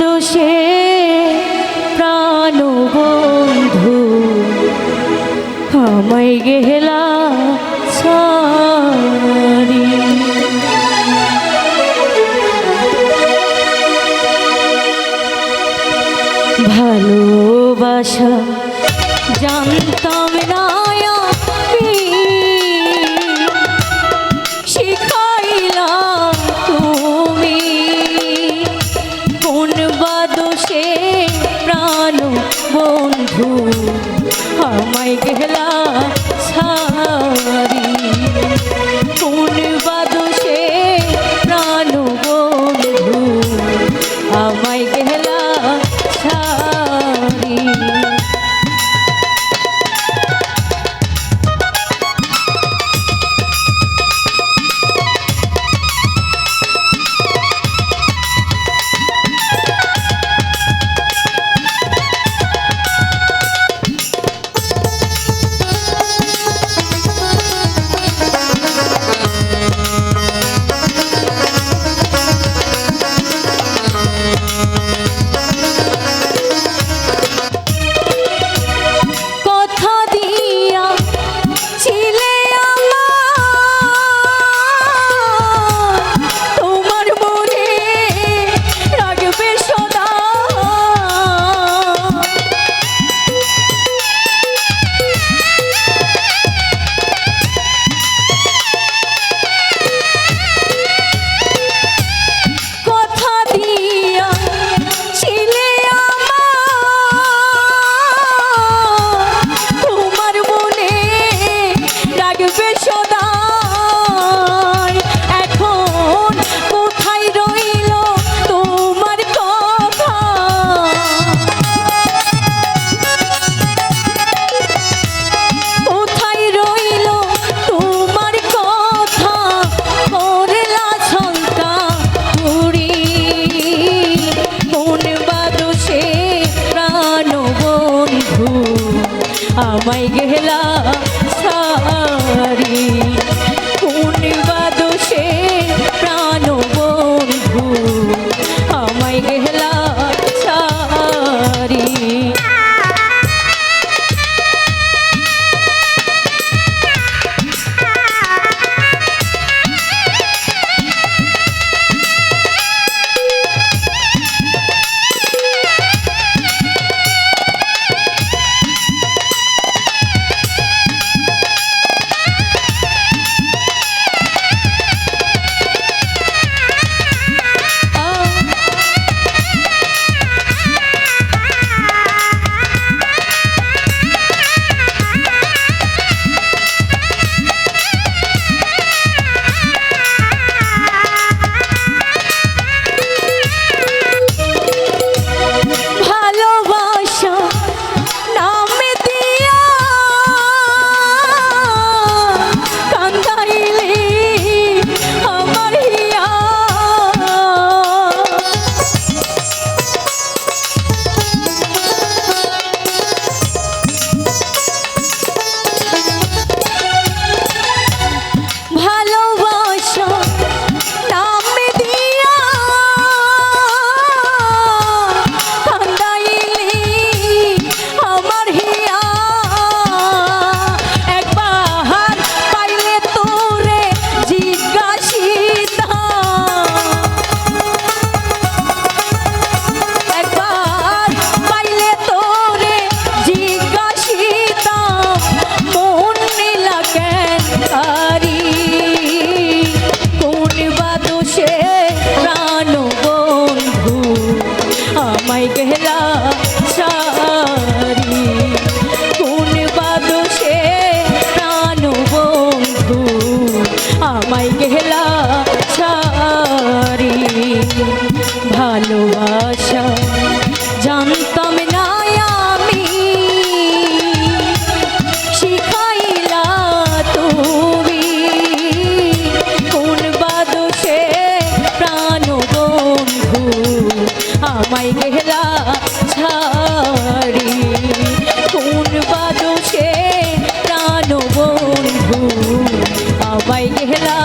দোষে প্রাণ বন্ধু। আমায় গেলা সারি। ভালোবাসা জানতাম না Ooh. ভালোবাসা। জানতাম না আমি শিখাইলা তুমি কোন বাদসে প্রাণ বন্ধু আমায় গেলা ছাড়ি। কোন বাদসে প্রাণ বন্ধু আমায় গেলা